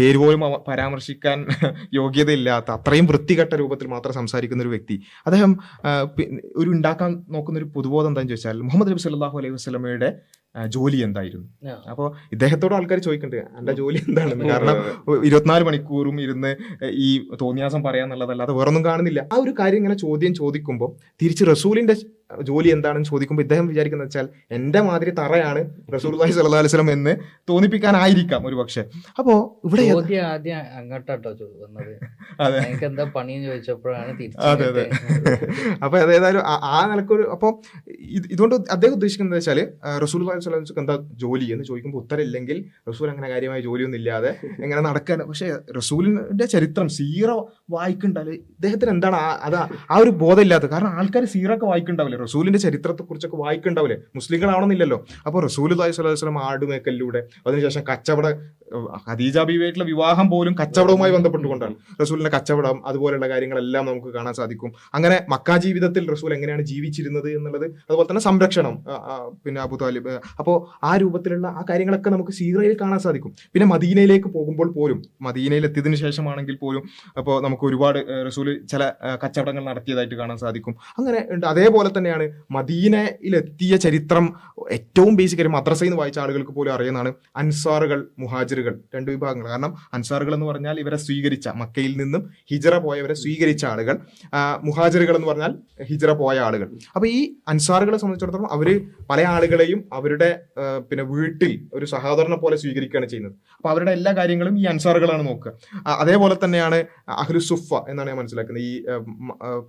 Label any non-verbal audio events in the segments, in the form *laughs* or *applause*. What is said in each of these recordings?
പേര് പോലും പരാമർശിക്കാൻ *laughs* യോഗ്യതയില്ലാത്ത അത്രയും വൃത്തികെട്ട രൂപത്തിൽ മാത്രം സംസാരിക്കുന്ന ഒരു വ്യക്തി. അദ്ദേഹം ഒരു ഉണ്ടാക്കാൻ നോക്കുന്ന ഒരു പൊതുബോധം എന്താണെന്ന് ചോദിച്ചാൽ മുഹമ്മദ് നബി സല്ലാഹു അലൈഹി വസ്ലമയുടെ ജോലി എന്തായിരുന്നു? അപ്പോൾ ഇദ്ദേഹത്തോട് ആൾക്കാർ ചോദിക്കുന്നുണ്ട് എന്റെ ജോലി എന്താണെന്ന്? കാരണം ഇരുപത്തിനാല് മണിക്കൂറും ഇരുന്ന് ഈ തോന്നിയാസം പറയാന്നുള്ളതല്ലാതെ വേറൊന്നും കാണുന്നില്ല. ആ ഒരു കാര്യം ഇങ്ങനെ ചോദ്യം ചോദിക്കുമ്പോൾ തിരിച്ച് റസൂലിന്റെ ജോലി എന്താണെന്ന് ചോദിക്കുമ്പോൾ ഇദ്ദേഹം വിചാരിക്കുന്നത് വെച്ചാൽ എന്റെ മാതിരി തറയാണ് റസൂൽ സല്ലു അലൈഹി വസല്ലം എന്ന് തോന്നിപ്പിക്കാനായിരിക്കാം ഒരു പക്ഷെ. അപ്പോ ഇവിടെ ആദ്യം അങ്ങോട്ടാട്ടോ വന്നത്. *laughs* അതെ. എനിക്ക് എന്താ പണിന്ന് ചോദിച്ചപ്പോഴാണ് അതെ അതെ. അപ്പോൾ അപ്പൊ അതേതായാലും ആ- നിലക്കൊരു അപ്പൊ ഇതുകൊണ്ട് അദ്ദേഹം ഉദ്ദേശിക്കുന്നത് വെച്ചാൽ റസൂൽ സ്വലം എന്താ ജോലി എന്ന് ചോദിക്കുമ്പോൾ ഉത്തരമില്ലെങ്കിൽ റസൂൽ അങ്ങനെ കാര്യമായ ജോലിയൊന്നും ഇല്ലാതെ എങ്ങനെ നടക്കാൻ പക്ഷെ റസൂലിന്റെ ചരിത്രം സീറോ വായിക്കണ്ടാൽ ഇദ്ദേഹത്തിന് എന്താണ് അതാ ആ ഒരു ബോധം ഇല്ലാത്തത് കാരണം ആൾക്കാർ സീറൊക്കെ വായിക്കുണ്ടാവില്ലേ റസൂലിന്റെ ചരിത്രത്തെക്കുറിച്ചൊക്കെ വായിക്കുണ്ടാവില്ലേ? മുസ്ലിങ്ങളാവണമെന്നില്ലല്ലോ. അപ്പോൾ റസൂൽ അലൈഹി സ്വലാഹു ആടുമേക്കലിലൂടെ അതിനുശേഷം കച്ചവട ഖദീജ ബീവിയായിട്ടുള്ള വിവാഹം പോലും കച്ചവടവുമായി ബന്ധപ്പെട്ടുകൊണ്ടാണ്. റസൂലിന്റെ കച്ചവടം അതുപോലെയുള്ള കാര്യങ്ങളെല്ലാം നമുക്ക് കാണാൻ സാധിക്കും. അങ്ങനെ മക്ക ജീവിതത്തിൽ റസൂൽ എങ്ങനെയാണ് ജീവിച്ചിരുന്നത് എന്നുള്ളത് അതുപോലെ തന്നെ സംരക്ഷണം പിന്നെ അബു താലിബ്. അപ്പോൾ ആ രൂപത്തിലുള്ള ആ കാര്യങ്ങളൊക്കെ നമുക്ക് സീറയിൽ കാണാൻ സാധിക്കും. പിന്നെ മദീനയിലേക്ക് പോകുമ്പോൾ പോലും മദീനയിൽ എത്തിയതിനു ശേഷമാണെങ്കിൽ പോലും അപ്പോൾ നമുക്ക് ഒരുപാട് റസൂൽ ചില കച്ചവടങ്ങൾ നടത്തിയതായിട്ട് കാണാൻ സാധിക്കും. അങ്ങനെ ഉണ്ട്. അതേപോലെ തന്നെയാണ് മദീനയിലെത്തിയ ചരിത്രം ഏറ്റവും ബേസിക് ഒരു മദ്രസയിൽ നിന്ന് വായിച്ച ആളുകൾക്ക് പോലും അറിയുന്നതാണ് അൻസാറുകൾ മുഹാജിറുകൾ രണ്ട് വിഭാഗങ്ങൾ. കാരണം അൻസാറുകൾ എന്ന് പറഞ്ഞാൽ ഇവരെ സ്വീകരിച്ച മക്കയിൽ നിന്നും ഹിജറ പോയവരെ സ്വീകരിച്ച ആളുകൾ. മുഹാജിറുകൾ എന്ന് പറഞ്ഞാൽ ഹിജറ പോയ ആളുകൾ. അപ്പൊ ഈ അൻസാറുകളെ സംബന്ധിച്ചിടത്തോളം അവർ പല ആളുകളെയും അവരുടെ പിന്നെ വീട്ടിൽ ഒരു സഹോദരനെ പോലെ സ്വീകരിക്കുകയാണ് ചെയ്യുന്നത്. അപ്പൊ അവരുടെ എല്ലാ കാര്യങ്ങളും ഈ അൻസാറുകളാണ് നോക്കുക. അതേപോലെ തന്നെയാണ് അഹ്ലു സുഫ എന്നാണ് ഞാൻ മനസ്സിലാക്കുന്നത്. ഈ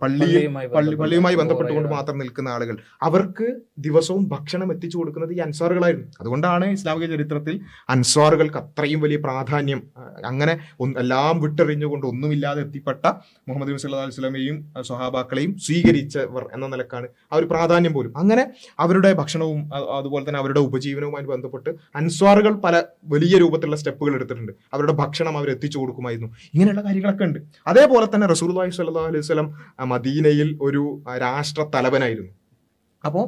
പള്ളിയിൽ പള്ളിയുമായി പള്ളി പള്ളിയുമായി ബന്ധപ്പെട്ടുകൊണ്ട് മാത്രം നിൽക്കുന്ന ആളുകൾ. അവർക്ക് ദിവസവും ഭക്ഷണം എത്തിച്ചു കൊടുക്കുന്നത് ഈ അൻസാറുകളായിരുന്നു. അതുകൊണ്ടാണ് ഇസ്ലാമിക ചരിത്രത്തിൽ അൻസാറുകൾക്ക് അത്രയും വലിയ പ്രാധാന്യം അങ്ങനെ എല്ലാം വിട്ടെറിഞ്ഞുകൊണ്ട് ഒന്നുമില്ലാതെ എത്തിപ്പെട്ട മുഹമ്മദ് നബി സല്ലാ അലൈഹി ആ, സ്വഹാബാക്കളെയും സ്വീകരിച്ചവർ എന്ന നിലക്കാണ് ആ ഒരു പ്രാധാന്യം പോലും. അങ്ങനെ അവരുടെ ഭക്ഷണവും അതുപോലെ തന്നെ അവരുടെ ഉപജീവനവുമായി ബന്ധപ്പെട്ട് അൻസ്വാറുകൾ പല വലിയ രൂപത്തിലുള്ള സ്റ്റെപ്പുകൾ എടുത്തിട്ടുണ്ട്. അവരുടെ ഭക്ഷണം അവർ എത്തിച്ചു കൊടുക്കുമായിരുന്നു. ഇങ്ങനെയുള്ള കാര്യങ്ങളൊക്കെ ഉണ്ട്. അതേപോലെ തന്നെ റസൂലുള്ളാഹി സ്വല്ലല്ലാഹു അലൈഹി സ്വലം മദീനയിൽ ഒരു രാഷ്ട്ര തലവനായിരുന്നു അപ്പോൾ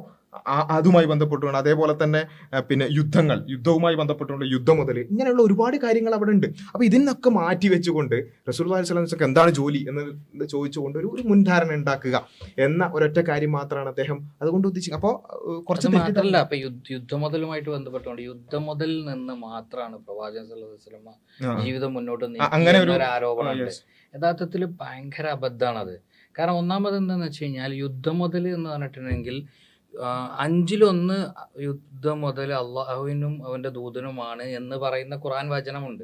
അതുമായി ബന്ധപ്പെട്ടുകൊണ്ട് അതേപോലെ തന്നെ പിന്നെ യുദ്ധങ്ങൾ യുദ്ധവുമായി ബന്ധപ്പെട്ടുകൊണ്ട് യുദ്ധം മുതൽ ഇങ്ങനെയുള്ള ഒരുപാട് കാര്യങ്ങൾ അവിടെ ഉണ്ട്. അപ്പൊ ഇതിനൊക്കെ മാറ്റി വെച്ചുകൊണ്ട് സ്വല്ലല്ലാഹു അലൈഹി വസല്ലം എന്താണ് ജോലി എന്ന് ചോദിച്ചുകൊണ്ട് ഒരു ഒരു മുൻധാരണ ഉണ്ടാക്കുക എന്ന ഒരൊറ്റ കാര്യം മാത്രമാണ് അദ്ദേഹം അതുകൊണ്ട് ഉദ്ദേശിക്കുന്നത് അപ്പോൾ കുറച്ച് മാത്രല്ല അപ്പൊ യുദ്ധ മുതലുമായിട്ട് ബന്ധപ്പെട്ടുകൊണ്ട് യുദ്ധമുതൽ നിന്ന് മാത്രമാണ് പ്രവാചകൻ ജീവിതം മുന്നോട്ട് അങ്ങനെ ഒരു- ആരോപണം. യഥാർത്ഥത്തിൽ ഭയങ്കര അബദ്ധമാണത് കാരണം ഒന്നാമത് എന്താണെന്ന് വെച്ച് കഴിഞ്ഞാൽ യുദ്ധം മുതൽ എന്ന് പറഞ്ഞിട്ടുണ്ടെങ്കിൽ അഞ്ചിലൊന്ന് യുദ്ധം മുതൽ അള്ളാഹുവിനും അവന്റെ ദൂതനുമാണ് എന്ന് പറയുന്ന ഖുറാൻ വചനമുണ്ട്.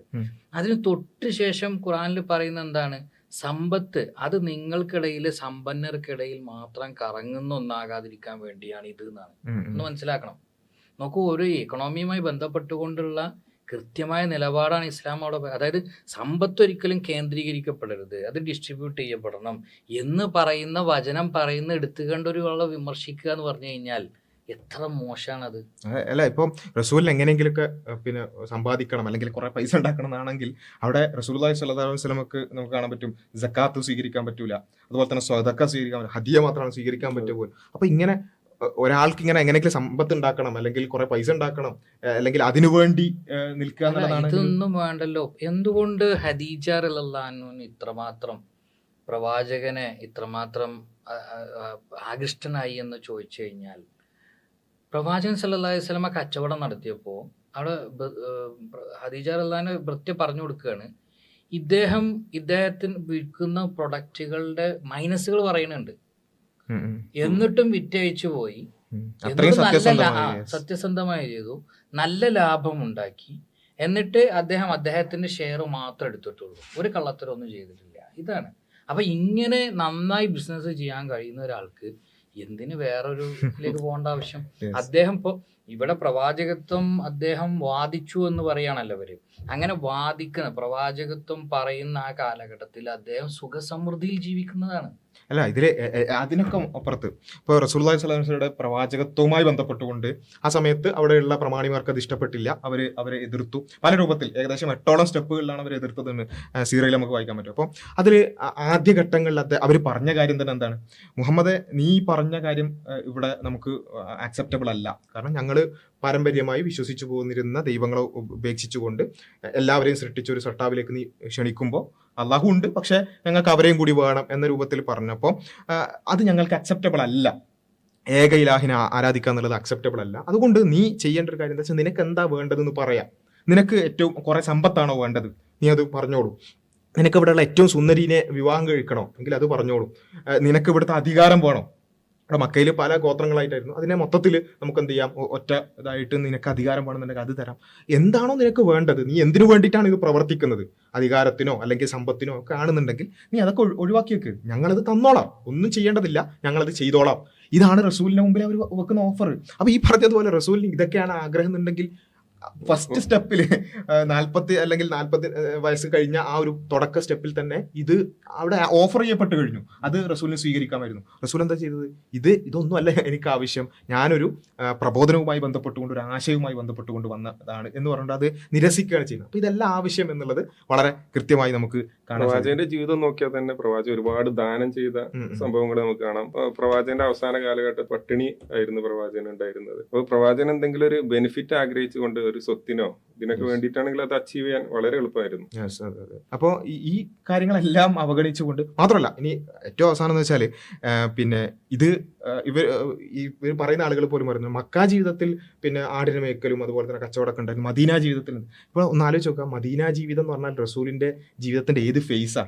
അതിന് തൊട്ട് ശേഷം ഖുറാനിൽ പറയുന്ന എന്താണ്? സമ്പത്ത് അത് നിങ്ങൾക്കിടയിൽ സമ്പന്നർക്കിടയിൽ മാത്രം കറങ്ങുന്ന ഒന്നാകാതിരിക്കാൻ വേണ്ടിയാണ് ഇത് എന്നാണ്. ഒന്ന് മനസ്സിലാക്കണം. നോക്കൂ ഒരു ഇക്കണോമിയുമായി ബന്ധപ്പെട്ടുകൊണ്ടുള്ള കൃത്യമായ നിലപാടാണ് ഇസ്ലാം അവിടെ അതായത് സമ്പത്ത് ഒരിക്കലും കേന്ദ്രീകരിക്കപ്പെടരുത്. അത് ഡിസ്ട്രിബ്യൂട്ട് ചെയ്യപ്പെടണം എന്ന് പറയുന്ന വചനം പറയുന്ന എടുത്തുകൊണ്ട് ഒരു ആളെ വിമർശിക്കുക എന്ന് പറഞ്ഞു കഴിഞ്ഞാൽ എത്ര മോശമാണത് അല്ല ഇപ്പം റസൂലിന് എങ്ങനെയെങ്കിലുമൊക്കെ ഒക്കെ പിന്നെ സമ്പാദിക്കണം അല്ലെങ്കിൽ കുറെ പൈസ ഉണ്ടാക്കണം എന്നാണെങ്കിൽ അവിടെ റസൂലുള്ളാഹി സ്വല്ലല്ലാഹു അലൈഹി വസല്ലമക്ക് നമുക്ക് കാണാൻ പറ്റും. ജക്കാത്ത് സ്വീകരിക്കാൻ പറ്റൂല. അതുപോലെ തന്നെ സ്വതക്ക സ്വീകരിക്കാൻ പറ്റും ഹദിയ മാത്രമാണ് സ്വീകരിക്കാൻ പറ്റുക പോലും. അപ്പൊ ഇങ്ങനെ ഒരാൾക്ക് ഇങ്ങനെ എങ്ങനെയെങ്കിലും സമ്പത്ത് ഉണ്ടാക്കണം അല്ലെങ്കിൽ കുറെ പൈസ ഉണ്ടാക്കണം അല്ലെങ്കിൽ അതിനു വേണ്ടി നിൽക്കുക എന്നുള്ളതാണ് ഇതൊന്നും വേണ്ടല്ലോ. എന്തുകൊണ്ട് ഹദീജ റളിയല്ലാഹുവിന് ഇത്രമാത്രം പ്രവാചകനെ ഇത്രമാത്രം ആകൃഷ്ടനായി എന്ന് ചോദിച്ചു കഴിഞ്ഞാൽ പ്രവാചകൻ സല്ലല്ലാഹി അലൈഹി വസല്ലമ കച്ചവടം നടത്തിയപ്പോൾ അവിടെ ഹദീജ റല്ലാന് വൃത്തി പറഞ്ഞു കൊടുക്കുകയാണ്. ഇദ്ദേഹം ഇദ്ദേഹത്തിന് വിൽക്കുന്ന പ്രൊഡക്റ്റുകളുടെ മൈനസുകൾ പറയുന്നുണ്ട്. എന്നിട്ടും വിറ്റഴിച്ചു പോയി. നല്ല സത്യസന്ധമായ ചെയ്തു. നല്ല ലാഭം ഉണ്ടാക്കി. എന്നിട്ട് അദ്ദേഹം അദ്ദേഹത്തിന്റെ ഷെയർ മാത്രം എടുത്തിട്ടുള്ളൂ. ഒരു കള്ളത്തരൊന്നും ചെയ്തിട്ടില്ല. ഇതാണ്. അപ്പൊ ഇങ്ങനെ നന്നായി ബിസിനസ് ചെയ്യാൻ കഴിയുന്ന ഒരാൾക്ക് എന്തിന് വേറൊരു ഇതിലേക്ക് പോകേണ്ട ആവശ്യം? *laughs* അദ്ദേഹം ഇപ്പൊ ഇവിടെ പ്രവാചകത്വം അദ്ദേഹം വാദിച്ചു എന്ന് പറയാണല്ലോ അവർ അങ്ങനെ വാദിക്കുന്ന പ്രവാചകത്വം പറയുന്ന ആ കാലഘട്ടത്തിൽ അദ്ദേഹം സുഖസമൃദ്ധിയിൽ ജീവിക്കുന്നതാണ്. അല്ല എ- അതിനൊക്കെ അപ്പുറത്ത്. ഇപ്പോൾ അലൈഹി വസല്ലമയുടെ പ്രവാചകത്വവുമായി ബന്ധപ്പെട്ടുകൊണ്ട് ആ സമയത്ത് അവിടെയുള്ള പ്രമാണിമാർക്ക് അത് ഇഷ്ടപ്പെട്ടില്ല. അവർ അവരെ എതിർത്തു. പല രൂപത്തിൽ ഏകദേശം എട്ടോളം സ്റ്റെപ്പുകളിലാണ് അവർ എതിർത്തതെന്ന് സീറയിൽ നമുക്ക് വായിക്കാൻ പറ്റും. അപ്പോൾ അതിൽ ആദ്യ ഘട്ടങ്ങളിൽ അത് അവർ പറഞ്ഞ കാര്യം തന്നെ എന്താണ്? മുഹമ്മദ് നീ പറഞ്ഞ കാര്യം ഇവിടെ നമുക്ക് ആക്സെപ്റ്റബിൾ അല്ല. കാരണം ഞങ്ങൾ പാരമ്പര്യമായി വിശ്വസിച്ചു പോന്നിരുന്ന ദൈവങ്ങളെ ഉപേക്ഷിച്ചുകൊണ്ട് എല്ലാവരെയും സൃഷ്ടിച്ച ഒരു സട്ടാവിലേക്ക് നീ ക്ഷണിക്കുമ്പോൾ അള്ളാഹു ഉണ്ട്. പക്ഷെ ഞങ്ങൾക്ക് അവരെയും കൂടി വേണം എന്ന രൂപത്തിൽ പറഞ്ഞപ്പോൾ അത് ഞങ്ങൾക്ക് അക്സെപ്റ്റബിൾ അല്ല. ഏക ഇലാഹിനെ ആരാധിക്കുക എന്നുള്ളത് അക്സെപ്റ്റബിൾ അല്ല. അതുകൊണ്ട് നീ ചെയ്യേണ്ട ഒരു കാര്യം എന്താ വെച്ചാൽ നിനക്ക് എന്താ വേണ്ടതെന്ന് പറയാം. നിനക്ക് ഏറ്റവും കുറേ സമ്പത്താണോ വേണ്ടത്? നീ അത് പറഞ്ഞോളൂ. നിനക്ക് ഇവിടെയുള്ള ഏറ്റവും സുന്ദരീനെ വിവാഹം കഴിക്കണോ? എങ്കിൽ അത് പറഞ്ഞോളൂ. നിനക്ക് ഇവിടുത്തെ അധികാരം വേണോ? ഇവിടെ മക്കയിൽ പല ഗോത്രങ്ങളായിട്ടായിരുന്നു. അതിനെ മൊത്തത്തിൽ നമുക്ക് എന്ത് ചെയ്യാം? ഒറ്റ ഇതായിട്ട് നിനക്ക് അധികാരം വേണമെന്നുണ്ടെങ്കിൽ അത് തരാം. എന്താണോ നിനക്ക് വേണ്ടത്? നീ എന്തിനു വേണ്ടിയിട്ടാണ് ഇത് പ്രവർത്തിക്കുന്നത്? അധികാരത്തിനോ അല്ലെങ്കിൽ സമ്പത്തിനോ ഒക്കെ ആണെന്നുണ്ടെങ്കിൽ നീ അതൊക്കെ ഒഴി- ഒഴിവാക്കി വെക്ക് ഞങ്ങളത് തന്നോളാം. ഒന്നും ചെയ്യേണ്ടതില്ല. ഞങ്ങളത് ചെയ്തോളാം. ഇതാണ് റസൂലിന്റെ മുമ്പിൽ അവർ വെക്കുന്ന ഓഫർ അപ്പോൾ ഈ പറഞ്ഞതുപോലെ റസൂലിന് ഇതൊക്കെയാണ് ആഗ്രഹം എന്നുണ്ടെങ്കിൽ ഫസ്റ്റ് സ്റ്റെപ്പിൽ നാൽപ്പത്തി അല്ലെങ്കിൽ നാൽപ്പത്തി വയസ്സ് കഴിഞ്ഞ ആ ഒരു തുടക്ക സ്റ്റെപ്പിൽ തന്നെ ഇത് അവിടെ ഓഫർ ചെയ്യപ്പെട്ട് കഴിഞ്ഞു. അത് റസൂലിന് സ്വീകരിക്കാമായിരുന്നു. റസൂൽ എന്താ ചെയ്തത്? ഇത് ഇതൊന്നും അല്ല എനിക്ക് ആവശ്യം. ഞാനൊരു പ്രബോധനവുമായി ബന്ധപ്പെട്ടുകൊണ്ട് ഒരു ആശയവുമായി ബന്ധപ്പെട്ടുകൊണ്ട് വന്നതാണ് എന്ന് പറഞ്ഞിട്ട് അത് നിരസിക്കുകയാണ് ചെയ്യുന്നത്. അപ്പൊ ഇതെല്ലാം ആവശ്യം എന്നുള്ളത് വളരെ കൃത്യമായി നമുക്ക് കാണാം പ്രവാചകന്റെ ജീവിതം നോക്കിയാൽ തന്നെ പ്രവാചകൻ ഒരുപാട് ദാനം ചെയ്ത. സംഭവങ്ങൾ നമുക്ക് കാണാം. പ്രവാചകന്റെ അവസാന കാലഘട്ട പട്ടിണി ആയിരുന്നു പ്രവാചകൻ ഉണ്ടായിരുന്നത്. അപ്പോൾ പ്രവാചകൻ എന്തെങ്കിലും ഒരു ബെനിഫിറ്റ് ആഗ്രഹിച്ചുകൊണ്ട് ഒരു സ്വത്തിനോ ഇതിനൊക്കെ. വേണ്ടിയിട്ടാണെങ്കിൽ അത് അച്ചീവ് ചെയ്യാൻ വളരെ എളുപ്പമായിരുന്നു. അപ്പോൾ. ഈ കാര്യങ്ങളെല്ലാം അവഗണിച്ചുകൊണ്ട് മാത്രമല്ല ഇനി ഏറ്റവും അവസാനം എന്ന് വെച്ചാൽ പിന്നെ ഇത് ഇവർ ഇവർ പറയുന്ന ആളുകൾ പോലും പറയുന്നു മക്ക ജീവിതത്തിൽ പിന്നെ ആടിന് മേക്കലും അതുപോലെ തന്നെ കച്ചവടമൊക്കെ ഉണ്ടായിരുന്നു. മദീന ജീവിതത്തിൽ. ഇപ്പോൾ ഒന്ന് ആലോചിച്ച് നോക്കാം മദീന ജീവിതം എന്ന് പറഞ്ഞാൽ റസൂലിന്റെ ജീവിതത്തിന്റെ ഏത് ഫേസാ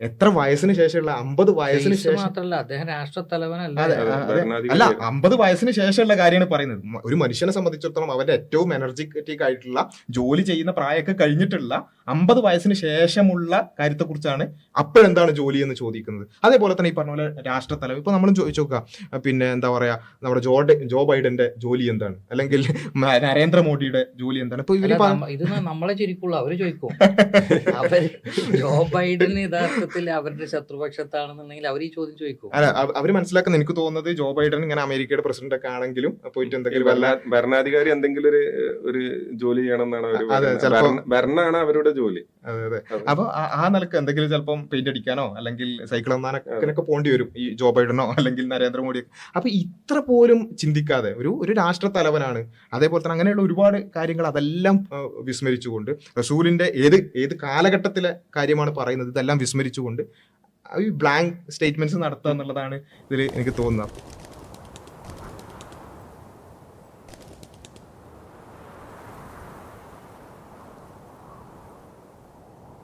എത്ര വയസ്സിന് ശേഷമുള്ള അമ്പത് വയസ്സിന് ശേഷം അദ്ദേഹം രാഷ്ട്രത്തലവനല്ല അല്ല. അമ്പത് വയസ്സിന് ശേഷമുള്ള കാര്യമാണ് പറയുന്നത്. ഒരു മനുഷ്യനെ സംബന്ധിച്ചിടത്തോളം അവന്റെ ഏറ്റവും എനർജറ്റിക് ആയിട്ടുള്ള ജോലി ചെയ്യുന്ന പ്രായമൊക്കെ കഴിഞ്ഞിട്ടുള്ള അമ്പത് വയസ്സിന് ശേഷമുള്ള കാര്യത്തെക്കുറിച്ചാണ് അപ്പോഴെന്താണ് ജോലി എന്ന് ചോദിക്കുന്നത്. അതേപോലെ തന്നെ ഈ പറഞ്ഞ പോലെ രാഷ്ട്രത്തലം ഇപ്പൊ നമ്മൾ ചോദിച്ചു നോക്കുക പിന്നെ എന്താ പറയാ നമ്മുടെ ജോ ജോ ബൈഡന്റെ ജോലി എന്താണ്? അല്ലെങ്കിൽ നരേന്ദ്രമോദിയുടെ ജോലി എന്താണ്? ഇപ്പൊ ഇവർ ഇത് നമ്മളെ ചിരിക്കുള്ളൂ. അവർ ചോദിക്കും. അവർ ജോ ബൈഡൻ യഥാർത്ഥത്തിൽ അവരുടെ ശത്രുപക്ഷത്താണെന്നുണ്ടെങ്കിൽ അവർ ഈ ചോദ്യം ചോദിക്കും. അല്ല അവർ അവർ മനസ്സിലാക്കുന്ന എനിക്ക് തോന്നുന്നത് ജോ ബൈഡൻ ഇങ്ങനെ അമേരിക്കയുടെ പ്രസിഡന്റ് ഒക്കെ ആണെങ്കിലും പോയിട്ട് എന്തെങ്കിലും ഭരണാധികാരി എന്തെങ്കിലും ഒരു ഒരു ജോലി ചെയ്യണം എന്നാണ് ഭരണമാണ് അവരുടെ ജോലി. അതെ അതെ. അപ്പൊ ആ- നിലയ്ക്ക് എന്തെങ്കിലും ചിലപ്പം പെയിന്റ് അടിക്കാനോ അല്ലെങ്കിൽ സൈക്കിൾ ഒന്നാനൊക്കെ പോണ്ടി വരും. ഈ ജോ ബൈഡനോ അല്ലെങ്കിൽ നരേന്ദ്രമോദി അപ്പൊ ഇത്ര പോലും ചിന്തിക്കാതെ ഒരു ഒരു രാഷ്ട്ര തലവനാണ്. അതേപോലെ തന്നെ അങ്ങനെയുള്ള ഒരുപാട് കാര്യങ്ങൾ അതെല്ലാം വിസ്മരിച്ചുകൊണ്ട് റസൂലിന്റെ ഏത് ഏത് കാലഘട്ടത്തിലെ കാര്യമാണ് പറയുന്നത് ഇതെല്ലാം വിസ്മരിച്ചുകൊണ്ട് ഈ ബ്ലാങ്ക് സ്റ്റേറ്റ്മെന്റ്സ് നടത്തുക എന്നുള്ളതാണ് ഇതിൽ എനിക്ക് തോന്നുന്നത്.